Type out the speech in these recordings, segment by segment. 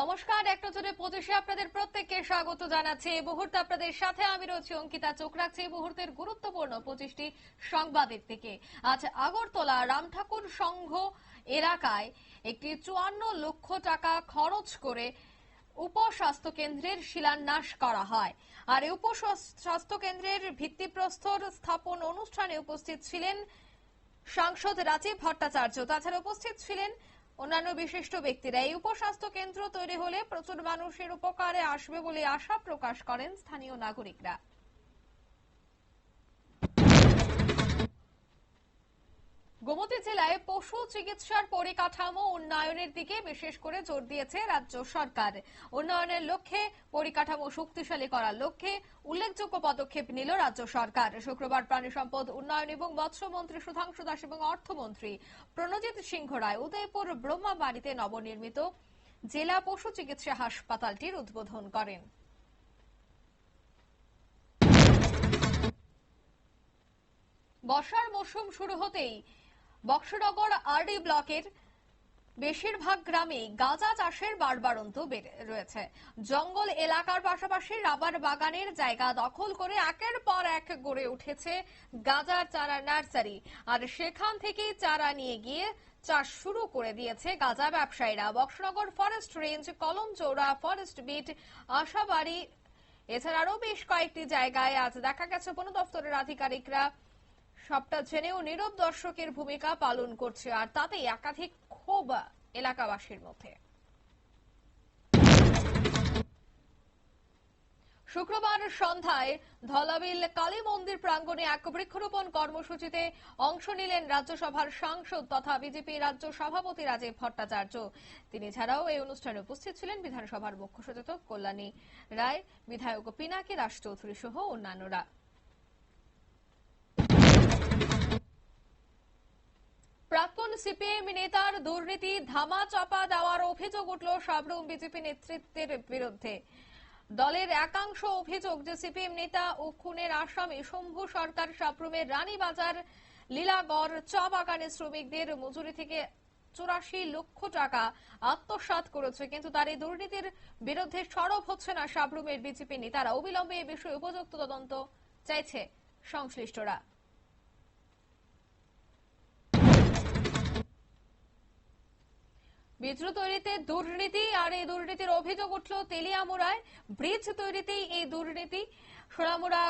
নমস্কার, এক নজরে পঁচিশে আপনাদের প্রত্যেককে স্বাগত জানাচ্ছি। এই মুহূর্তে আপনাদের সাথে আমি রয়েছি অঙ্কিতা। চোখ রাখছি এই মুহূর্তের গুরুত্বপূর্ণ পঁচিশটি সংবাদের থেকে আজ আগরতলা রামঠাকুর সংঘ এলাকায় একটি চুয়ান্ন লক্ষ টাকা খরচ করে উপস্বাস্থ্য কেন্দ্রের শিলান্যাস করা হয়। আর এই উপস্বাস্থ্য কেন্দ্রের ভিত্তিপ্রস্তর স্থাপন অনুষ্ঠানে উপস্থিত ছিলেন সাংসদ রাজীব ভট্টাচার্য। তাছাড়া উপস্থিত ছিলেন অন্যান্য বিশিষ্ট ব্যক্তিরা এই উপস্বাস্থ্য কেন্দ্র তৈরি হলে প্রচুর মানুষের উপকারে আসবে বলে আশা প্রকাশ করেন স্থানীয় নাগরিকরা। গোমতী জেলায় পশু চিকিৎসার পরিকাঠামো উন্নয়নের দিকে বিশেষ করে জোর দিয়েছে রাজ্য সরকার। উন্নয়নের লক্ষ্যে, পরিকাঠামো শক্তিশালী করার লক্ষ্যে উল্লেখযোগ্য পদক্ষেপ নিল রাজ্য সরকার। শুক্রবার প্রাণী সম্পদ উন্নয়ন এবং মৎস্যমন্ত্রী সুধাংশু দাস এবং অর্থমন্ত্রী প্রণজিৎ সিংহ রায় উদয়পুর ব্রহ্মাবাড়িতে নবনির্মিত জেলা পশু চিকিৎসা হাসপাতালটির উদ্বোধন করেন। বর্ষার মৌসুম শুরু হতেই বক্সনগর আরডি ব্লকের বেশিরভাগ গ্রামে গাঁজা চাষের বাড়বাড়ন্ত বেড়ে রয়েছে। জঙ্গল এলাকার পাশাপাশি রাবার বাগানের জায়গা দখল করে একের পর এক গড়ে উঠেছে গাঁজার চারা নার্সারি। আর সেখান থেকেই চারা নিয়ে গিয়ে চাষ শুরু করে দিয়েছে গাঁজা ব্যবসায়ীরা। বক্সনগর ফরেস্ট রেঞ্জ, কলম চৌড়া, ফরেস্ট বিট, আশাবাড়ি, এছাড়া আরও বেশ কয়েকটি জায়গায় আজ দেখা গেছে। বন দপ্তরের আধিকারিকরা সবটা জেনেও নীরব দর্শকের ভূমিকা পালন করছে আর তাতে একাধিক ক্ষোভ এলাকাবাসীর মধ্যে। শুক্রবার সন্ধ্যায় ধলাবিল কালী মন্দির প্রাঙ্গণে এক বৃক্ষরোপণ কর্মসূচিতে অংশ নিলেন রাজ্যসভার সাংসদ তথা বিজেপি রাজ্য সভাপতি রাজীব ভট্টাচার্য। তিনি ছাড়াও এই অনুষ্ঠানে উপস্থিত ছিলেন বিধানসভার মুখ্য সচেতক কল্যাণী রায়, বিধায়ক পিনাকি দাস চৌধুরী সহ অন্যান্যরা। প্রাক্তন সিপিএম নেতার দুর্নীতি ধামা চাপা দেওয়ার অভিযোগ উঠল সাবরুম বিজেপি নেতৃত্বের বিরুদ্ধে। দলের একাংশ অভিযোগ যে সিপিএম নেতা ও খুনের আসামি শম্ভু সরকার সাবরুমের রানীবাজার লীলাগড় চা বাগানের শ্রমিকদের মজুরি থেকে চুরাশি লক্ষ টাকা আত্মসাৎ করেছে, কিন্তু তার এই দুর্নীতির বিরুদ্ধে সরব হচ্ছে না সাবরুমের বিজেপি নেতারা। অবিলম্বে এ বিষয়ে উপযুক্ত তদন্ত চাইছে সংশ্লিষ্টরা। ব্রিজ তৈরিতে দুর্নীতি আর এই দুর্নীতির অভিযোগ উঠল তেলিয়ামুড়ায়। ব্রিজ তৈরিতেই এই দুর্নীতি। সোনামুড়া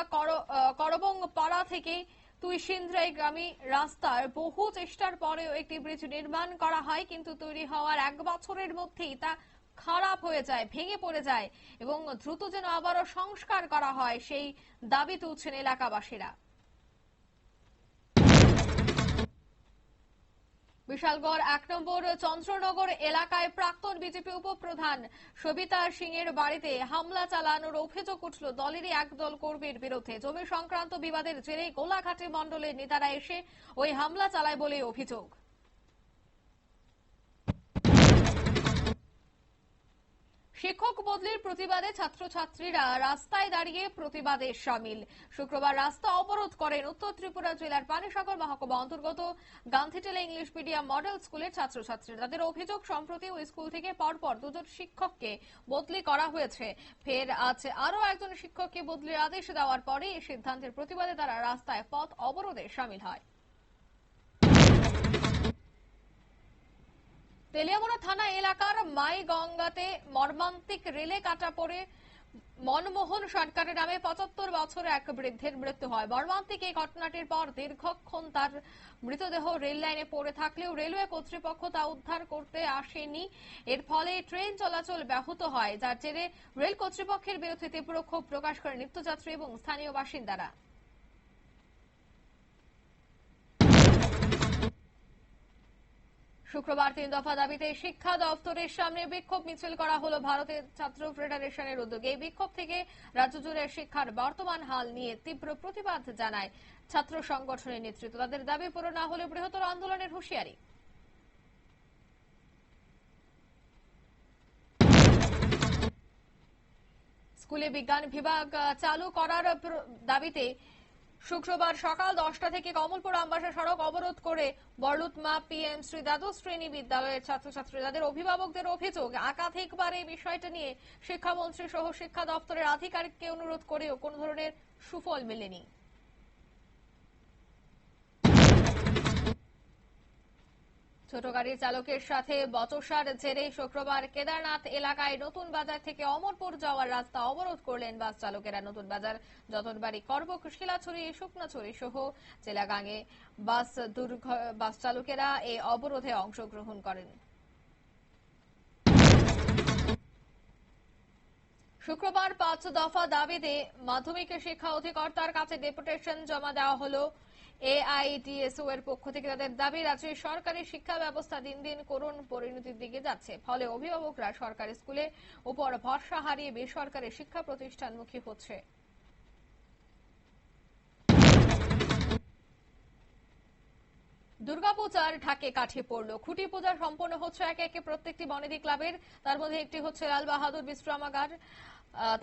করবং পাড়া থেকে তুইসিন্দ্রাই গ্রামী রাস্তার বহু চেষ্টার পরেও একটি ব্রিজ নির্মাণ করা হয়, কিন্তু তৈরি হওয়ার এক বছরের মধ্যেই তা খারাপ হয়ে যায়, ভেঙে পড়ে যায় এবং দ্রুত যেন আবারও সংস্কার করা হয়, সেই দাবি তুলছেন এলাকাবাসীরা। বিশালগড় এক নম্বর চন্দ্রনগর এলাকায় প্রাক্তন বিজেপি উপপ্রধান সবিতা সিং এর বাড়িতে হামলা চালানোর অভিযোগ উঠল। দলেরই একদল কর্মীর বিরুদ্ধে জমি সংক্রান্ত বিবাদের জেরে গোলাঘাটি মণ্ডলের নেতারা এসে ওই হামলা চালায় বলে অভিযোগ। শিক্ষক বদলির প্রতিবাদে ছাত্রছাত্রীরা রাস্তায় দাঁড়িয়ে প্রতিবাদে সামিল। শুক্রবার রাস্তা অবরোধ করেন উত্তর ত্রিপুরা জেলার পানিসাগর মহকুমা অন্তর্গত গান্ধীটেলা ইংলিশ মিডিয়াম মডেল স্কুলের ছাত্রছাত্রীরা তাদের অভিযোগ সম্প্রতি ওই স্কুল থেকে পরপর দুজন শিক্ষককে বদলি করা হয়েছে। ফের আজ আরও একজন শিক্ষককে বদলির আদেশ দেওয়ার পরে এই সিদ্ধান্তের প্রতিবাদে তারা রাস্তায় পথ অবরোধে সামিল হয়। তেলিয়ামুড়া থানা এলাকার মাই গঙ্গাতে মর্মান্তিক রেলে কাটা পড়ে মনমোহন সরকারের নামে পঁচাত্তর বছর এক বৃদ্ধের মৃত্যু হয়। মর্মান্তিক এই ঘটনাটির পর দীর্ঘক্ষণ তার মৃতদেহ রেল লাইনে পড়ে থাকলেও রেলওয়ে কর্তৃপক্ষ তা উদ্ধার করতে আসেনি। এর ফলে ট্রেন চলাচল ব্যাহত হয়, যার জেরে রেল কর্তৃপক্ষের বিরুদ্ধে তীব্র ক্ষোভ প্রকাশ করে নিত্যযাত্রী এবং স্থানীয় বাসিন্দারা। শুক্রবার তিন দফা দাবিতে শিক্ষা দপ্তরের সামনে বিক্ষোভ মিছিল করা হলো ভারতের ছাত্র ফেডারেশনের উদ্যোগে। এই বিক্ষোভ থেকে রাজ্য জুড়ে শিক্ষার বর্তমান হাল নিয়ে তীব্র প্রতিবাদ জানায় ছাত্র সংগঠনের নেতৃত্ব। তাদের দাবি পূরণ না হলে বৃহত্তর আন্দোলনের হুঁশিয়ারি। স্কুলে বিজ্ঞান বিভাগ চালু করার দাবিতে শুক্রবার সকাল দশটা থেকে কমলপুর আমবাসা সড়ক অবরোধ করে বরলুতমা পিএম শ্রী দ্বাদশ শ্রেণি বিদ্যালয়ের ছাত্রছাত্রী তাদের অভিভাবকদের অভিযোগ, একাধিকবার এই বিষয়টা নিয়ে শিক্ষামন্ত্রী সহ শিক্ষা দপ্তরের আধিকারিককে অনুরোধ করেও কোনো ধরনের সুফল মেলেনি। ছোট গাড়ির চালকের সাথে বচসার জেরে শুক্রবার কেদারনাথ এলাকায় নতুন বাজার থেকে অমরপুর যাওয়ার রাস্তা অবরোধ করলেন বাস চালকেরা। নতুন বাজার, যতনবাড়ি, করবক, শিলাছড়ি, শুকনাছড়ি সহ জেলাগাঙে বাস বাস চালকেরা এই অবরোধে অংশগ্রহণ করেন। শুক্রবার পাঁচ দফা দাবিতে মাধ্যমিক শিক্ষা অধিকর্তার কাছে ডেপুটেশন জমা দেওয়া হলো। এআইডিএসও এর পক্ষ থেকে তাদের দাবি রাজ্যের সরকারি শিক্ষা ব্যবস্থা দিন দিন করুণ পরিণতির দিকে যাচ্ছে। ফলে অভিভাবকরা সরকারি স্কুলে উপর ভরসা হারিয়ে বেসরকারি শিক্ষা প্রতিষ্ঠানমুখী হচ্ছে। দুর্গাপূজার ঢাকে কাঠি পড়ল। খুঁটি পূজা সম্পন্ন হচ্ছে একে একে প্রত্যেকটি বনেদি ক্লাবের। তার মধ্যে একটি হচ্ছে লাল বাহাদুর বিশ্রামাগার।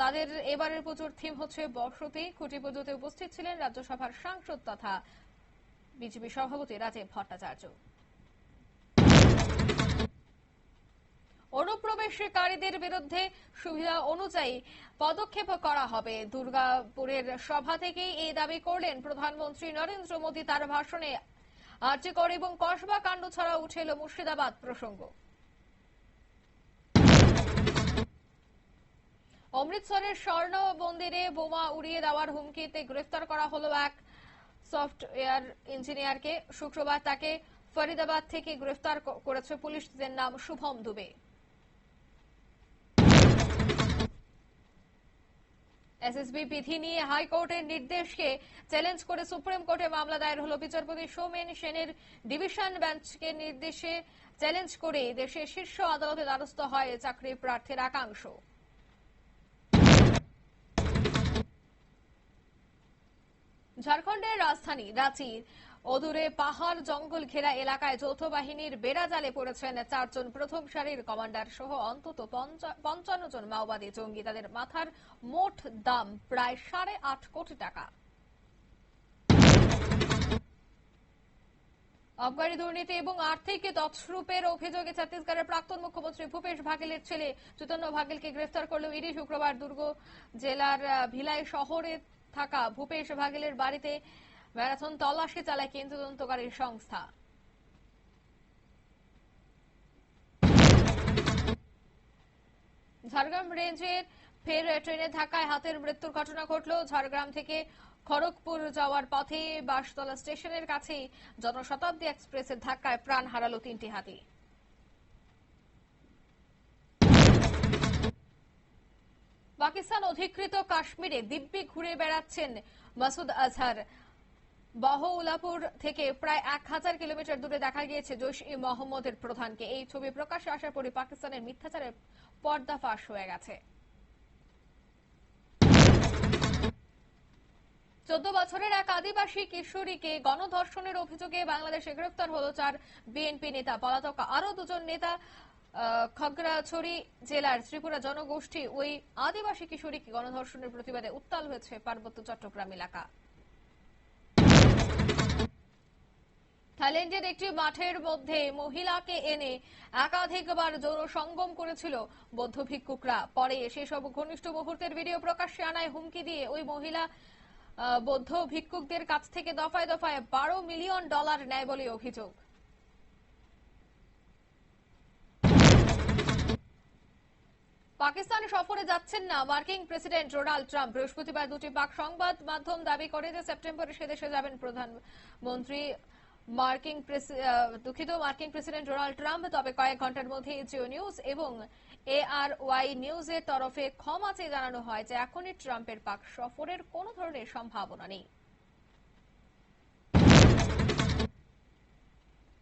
তাদের এবারের পুজোর থিম হচ্ছে বসতি। খুঁটি পুজোতে উপস্থিত ছিলেন রাজ্যসভার সাংসদ তথা বিজেপি সভাপতি রাজীব ভট্টাচার্য। অনুপ্রবেশকারীদের বিরুদ্ধে সুবিধা অনুযায়ী পদক্ষেপ করা হবে। দুর্গাপুরের সভা থেকেই এই দাবি করলেন প্রধানমন্ত্রী নরেন্দ্র মোদী তার ভাষণে। আর্যকর এবং কসবা কাণ্ড ছাড়া উঠে এলো মুর্শিদাবাদ প্রসঙ্গ। অমৃতসরের স্বর্ণ মন্দিরে বোমা উড়িয়ে দেওয়ার হুমকিতে গ্রেফতার করা হলো এক সফটওয়্যার ইঞ্জিনিয়ারকে শুক্রবার তাকে ফরিদাবাদ থেকে গ্রেফতার করেছে পুলিশ, যার নাম শুভম দুবে। এসএসবি বিধি নিয়ে হাইকোর্টের নির্দেশকে চ্যালেঞ্জ করে সুপ্রিম কোর্টে মামলা দায়ের হল বিচারপতি সৌমেন সেনের ডিভিশন বেঞ্চকে নির্দেশে চ্যালেঞ্জ করে দেশের শীর্ষ আদালতে দ্বারস্থ হয় চাকরি প্রার্থীর একাংশ। ঝাড়খণ্ডের রাজধানী রাঁচি অদূরে পাহাড় জঙ্গল ঘেরা এলাকায় যৌথ বাহিনীর বেড়াজালে পড়েছেন চারজন প্রথম সারির কমান্ডার সহ অন্তত পঞ্চা- পঞ্চান্ন জন মাওবাদী জঙ্গি। তাদের মাথার মোট দাম প্রায় সাড়ে আট কোটি টাকা। আবগারি দুর্নীতি এবং আর্থিক তছরূপের অভিযোগে ছত্তিশগড়ের প্রাক্তন মুখ্যমন্ত্রী ভূপেশ ভাগেলের ছেলে চৈতন্য ভাগেলকে গ্রেফতার করল ইডি শুক্রবার দুর্গ জেলার ভিলাই শহরে থাকা ভূপেশ ভাগেলের বাড়িতে ম্যারাথন তল্লাশি চালায় কেন্দ্রীয় তদন্তকারী সংস্থা। ঝাড়গ্রাম রেঞ্জের ফের ট্রেনে ধাক্কায় হাতের মৃত্যুর ঘটনা ঘটল। ঝাড়গ্রাম থেকে খড়গপুর যাওয়ার পথে বাসতলা স্টেশনের কাছেই জনশতাব্দী এক্সপ্রেসের ধাক্কায় প্রাণ হারালো তিনটি হাতি। পাকিস্তান অধিকৃত কাশ্মীরে দিব্যি ঘুরে বেড়াচ্ছেন মাসুদ আজহার। বহউলাপুর থেকে প্রায় এক হাজার কিলোমিটার দূরে দেখা গিয়েছে জৈশ ই মোহাম্মদের প্রধানকে। এই ছবি প্রকাশ্যে আসার পরে পাকিস্তানের মিথ্যাচারের পর্দা ফাঁস হয়ে গেছে। চোদ্দ বছরের এক আদিবাসী কিশোরীকে গণধর্ষণের অভিযোগে বাংলাদেশে গ্রেফতার হলো চার বিএনপি নেতা। পলাতক আরও দুজন নেতা খাগড়াছড়ি জেলার ত্রিপুরা জনগোষ্ঠী ওই আদিবাসী কিশোরীকে গণধর্ষণের প্রতিবাদে উত্তাল হয়েছে পার্বত্য চট্টগ্রাম এলাকা? থাইল্যান্ডের একটি মাঠের মধ্যে মহিলাকে এনে একাধিকবার যৌন সঙ্গম করেছিল বৌদ্ধ ভিক্ষুকরা। পরে সেসব ঘনিষ্ঠ মুহূর্তের ভিডিও প্রকাশ্যে আনায় হুমকি দিয়ে ওই মহিলা বৌদ্ধ ভিক্ষুকদের কাছ থেকে দফায় দফায় বারো মিলিয়ন ডলার নেয় বলে অভিযোগ। পাকিস্তান সফরে যাচ্ছেন না মার্কিন প্রেসিডেন্ট ডোনাল্ড ট্রাম্প। বৃহস্পতিবার দুটি পাক সংবাদ মাধ্যম দাবি করে যে সেপ্টেম্বরে সে দেশে যাবেন প্রধানমন্ত্রী। মার্কিন দুঃখিত, মার্কিন প্রেসিডেন্ট ডোনাল্ড ট্রাম্প। তবে কয়েক ঘণ্টার মধ্যে জিও নিউজ এবং এআর ওয়াই নিউজের তরফে ক্ষমা চেয়ে জানানো হয় যে এখনই ট্রাম্পের পাক সফরের কোনো ধরনের সম্ভাবনা নেই।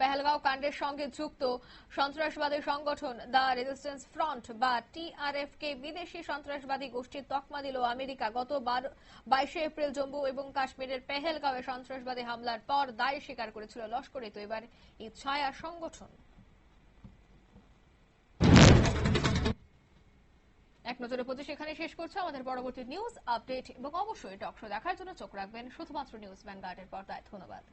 পেহেলগাঁও কাণ্ডের সঙ্গে যুক্ত সন্ত্রাসবাদী সংগঠন দ্য রেজিস্ট্যান্স ফ্রন্ট বা টিআরএফ কে বিদেশি সন্ত্রাসবাদী গোষ্ঠীর তকমা দিল আমেরিকা। গত বাইশে এপ্রিল জম্মু এবং কাশ্মীরের পেহেলগাঁওয়ে সন্ত্রাসবাদী হামলার পর দায় স্বীকার করেছিল লস্করে। তো এবার এই ছায়া সংগঠন। এক নজরে পঁচিশ এখানে শেষ করছে আমাদের পরবর্তী নিউজ আপডেট এবং অবশ্যই টকশো দেখার জন্য চোখ রাখবেন শুধুমাত্র নিউজ ভ্যানগার্ডের পর্দায়। ধন্যবাদ।